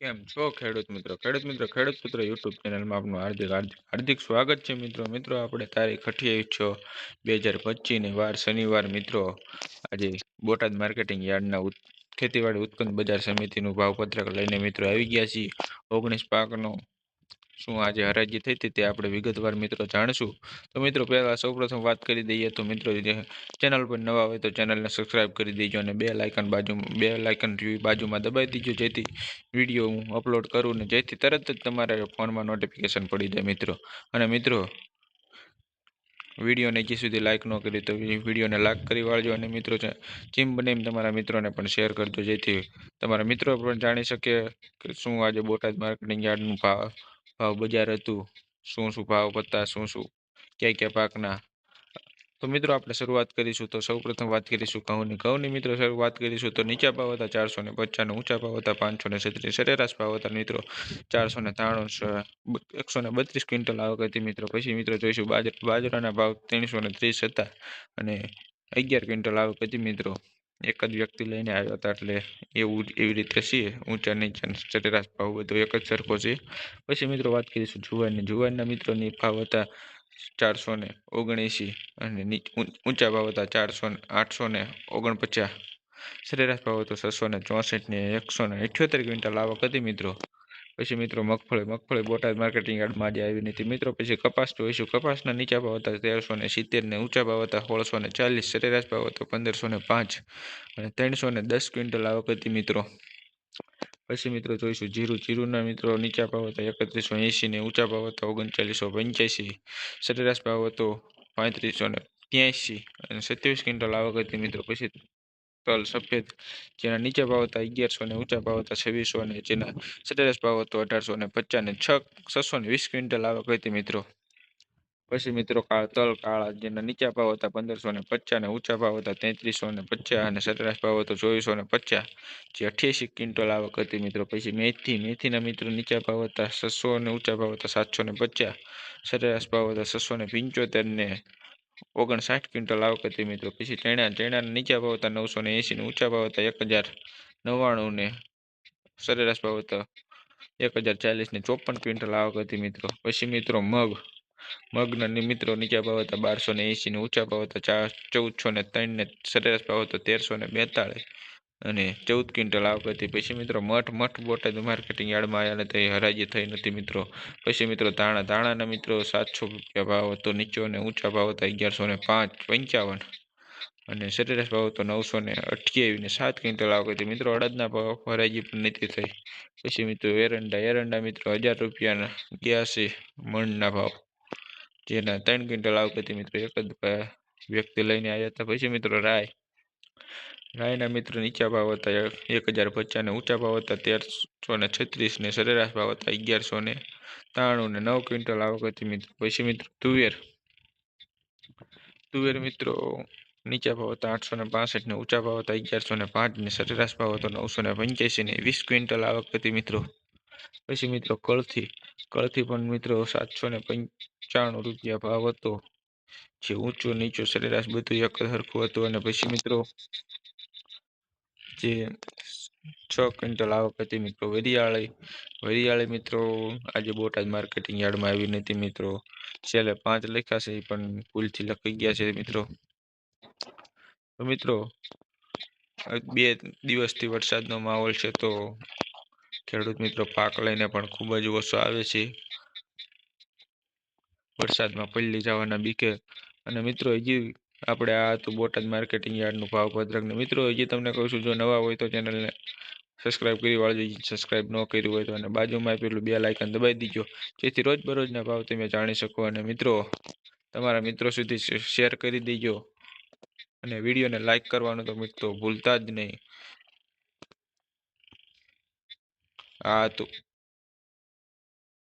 કેમ? છો ખેડૂત મિત્રો? ખેડૂત મિત્રો, ખેડૂત પુત્ર યુટ્યુબ ચેનલમાં આપનું હાર્દિક હાર્દિક હાર્દિક સ્વાગત છે મિત્રો. મિત્રો, આપણે તારીખ અઠ્યાવીસ છ બે હજાર પચીસની વાર શનિવાર મિત્રો. આજે બોટાદ માર્કેટિંગ યાર્ડના ખેતીવાડી ઉત્પન્ન બજાર સમિતિનું ભાવપત્રક લઈને મિત્રો આવી ગયા છીએ. ઓગણીસ પાકનો શું આજે હરાજી થઈ હતી તે આપણે વિગતવાર મિત્રો જાણશું. તો મિત્રો, પહેલાં સૌપ્રથમ વાત કરી દઈએ તો મિત્રો ચેનલ પર નવા હોય તો ચેનલને સબસ્ક્રાઇબ કરી દેજો અને બે લાઇકન બાજુ, બે લાઇકન બાજુમાં દબાવી દીજો. જેથી વીડિયો હું અપલોડ કરું ને જેથી તરત જ તમારા ફોનમાં નોટિફિકેશન પડી જાય મિત્રો. અને મિત્રો વિડીયોને હજી સુધી લાઇક ન કરી તો વિડીયોને લાઇક કરી વાળજો અને મિત્રો જેમ બને એમ તમારા મિત્રોને પણ શેર કરજો. જેથી તમારા મિત્રો પણ જાણી શકે કે શું આજે બોટાદ માર્કેટિંગ યાર્ડનું ભાવ ભાવ બજાર હતું? શું શું ભાવ પત્તા શું શું? ક્યાં ક્યાં પાકના? તો મિત્રો આપણે શરૂઆત કરીશું તો સૌપ્રથમ વાત કરીશું ઘઉંની. ઘઉંની મિત્રો શરૂઆત કરીશું તો નીચા ભાવ હતા ચારસો ને પચાસ ઊંચા ભાવ હતા પાંચસો ને છત્રીસ, સરેરાશ ભાવ હતા મિત્રો ચારસો ને ત્રાણું એકસો ને બત્રીસ ક્વિન્ટલ આવક હતી મિત્રો. પછી મિત્રો જોઈશું બાજરાના ભાવ ત્રણસો ને ત્રીસ હતા અને અગિયાર ક્વિન્ટલ આવક હતી મિત્રો. એક જ વ્યક્તિ લઈને આવ્યા હતા એટલે એવું એવી રીતે છે ઊંચા નીચા સરેરાશ ભાવ બધો એક જ સરખો છે. પછી મિત્રો વાત કરીશું જુવારની જુવારના મિત્રોની ભાવ હતા ચારસો ને ઓગણએંસી અને ઊંચા ભાવ હતા ચારસો ને, આઠસો ને ઓગણપચાસ. સરેરાશ ભાવ હતો છસો ને ચોસઠ ને એકસો ને અઠ્યોતેર ક્વિન્ટલ આવક હતી મિત્રો. પછી મિત્રો મગફળી મગફળી બોટાદ માર્કેટિંગ યાર્ડમાં આજે આવી નથી. મિત્રો પછી કપાસ જોઈશું કપાસના નીચા ભાવ હતા તેરસો ને સિત્તેર ને ઊંચા ભાવ હતા સોળસો ને ચાલીસ, સરેરાશ ભાવ હતો પંદરસો ને પાંચ અને ત્રણસો ને દસ ક્વિન્ટલ આવક હતી મિત્રો. પછી મિત્રો જોઈશું જીરું. જીરુંના મિત્રો નીચા ભાવ હતા એકત્રીસો એંસી ને ઊંચા ભાવ હતા ઓગણચાલીસો પંચ્યાસી, સરેરાશ ભાવ હતો પાંત્રીસો ને ત્યાંસી અને સત્યાવીસ ક્વિન્ટલ આવક હતી મિત્રો. પછી તલ સફેદ, જેના નીચે ભાવ હતા અગિયારસો ને ઊંચા ભાવ હતા છવ્વીસો ને, જેના સરેરાશ ભાવ હતો અઢારસો ને પચાસ છ, છસો ને વીસ ક્વિન્ટલ આવક હતી મિત્રો. પછી મિત્રો તલ કાળા, જેના નીચા ભાવ હતા પંદરસો ને પચાસ ને, ઊંચા ભાવ હતા તેત્રીસો ને પચાસ અને સરેરાશ ભાવ હતો ચોવીસો ને પચાસ, જે અઠ્યાસી ક્વિન્ટલ આવક હતી મિત્રો. પછી મેથી, મેથીના મિત્રો નીચા ભાવ હતા છસો ને ઊંચા ભાવ હતા સાતસો ને પચાસ, સરેરાશ ભાવ હતા છસો ને પંચોતેર ને ઓગણસાઠ ક્વિન્ટલ આવક હતી મિત્રો. પછી ચણા, ચણાના નીચા ભાવ હતા નવસો ને એંસી ને ઊંચા ભાવ હતા એક હજાર નવ્વાણું ને સરેરાશ ભાવ હતા એક હજાર ચાલીસ ને ચોપન ક્વિન્ટલ આવક હતી મિત્રો. પછી મિત્રો મગ, મગના મિત્રો નીચા ભાવ હતા બારસો ને એંસી ને ઊંચા ભાવ હતા ચાર ચૌદસો ને ત્રણ ને સરેરાશ ભાવ હતો તેરસો ને બેતાળીસ. અને ચૌદ ક્વિન્ટલ આવક હતી. પછી મિત્રો, મઠ મઠ બોટાદ માર્કેટિંગ યાર્ડમાં આવ્યા તે હરાજી થઈ નથી મિત્રો. પછી મિત્રો, ધાણા, ધાણાના મિત્રો, સાતસો રૂપિયા ભાવ હતો. નીચો અને ઊંચા ભાવ હતા. અગિયારસો ને પાંચ, પંચાવન. અને સરેરાશ ભાવ હતો નવસો ને અઠ્યાવીસ ને સાત ક્વિન્ટલ આવક હતી. મિત્રો, અડદના ભાવ હરાજી પણ નથી થઈ. પછી મિત્રો, એરંડા. એરંડા મિત્રો, હજાર રૂપિયાના ગયા મણના ભાવ. જેના ત્રણ ક્વિન્ટલ આવક હતી. મિત્રો, એક જ વ્યક્તિ લઈને આવ્યા હતા. પછી મિત્રો, રાય. રાયના મિત્રો નીચા ભાવ હતા એક હજાર પચાસ ઊંચા ભાવ હતા, તેરસો ને છત્રીસ સરેરાશ ભાવ હતા, અગિયારસો ને ત્રાણું ને નવ ક્વિન્ટલ આવક હતી મિત્રો. પછી મિત્રો તુવેર તુવેર મિત્રો નીચા ભાવ હતા આઠસો ને પાસઠ ને ઊંચા ભાવ હતા, અગિયારસો ને પાંચ ને સરેરાશ ભાવ હતો, નવસો ને પંચ્યાસી ને વીસ ક્વિન્ટલ આવક હતી મિત્રો. પછી મિત્રો કળથી કળથી પણ મિત્રો સાતસો ને પંચાણું રૂપિયા ભાવ હતો. જે ઊંચો નીચો સરેરાશ બધું એક સરખું હતું અને પછી મિત્રો જે છ ક્વિન્ટલ આવક હતી મિત્રો વરિયાળી. વરિયાળી મિત્રો આજે બોટાદ માર્કેટિંગ યાર્ડમાં આવી નથી મિત્રો. છેલ્લે પાંચ લખ્યા છે, એ પણ ભૂલથી લખાઈ ગયા છે મિત્રો. તો મિત્રો બે દિવસથી વરસાદનો માહોલ છે તો ખેડૂત મિત્રો પાક લઈને પણ ખૂબ જ ઓછો આવે છે. વરસાદમાં પલ્લી જવાના બીકે. અને મિત્રો હજી આપણે આ હતું બોટાદ માર્કેટિંગ યાર્ડનું ભાવ ભદ્રકને મિત્રો, હજી તમને કહું છું, જો નવા હોય તો ચેનલને સબસ્ક્રાઈબ કરી વાળજો સબસ્ક્રાઈબ ન કર્યું હોય તો અને બાજુમાં પેલું બે લાઇકન દબાવી દીજો. જેથી રોજબરોજના ભાવ તમે જાણી શકો અને મિત્રો, તમારા મિત્રો સુધી શેર કરી દેજો. અને વિડીયોને લાઇક કરવાનું તો મિત્રો ભૂલતા જ નહીં. આ હતું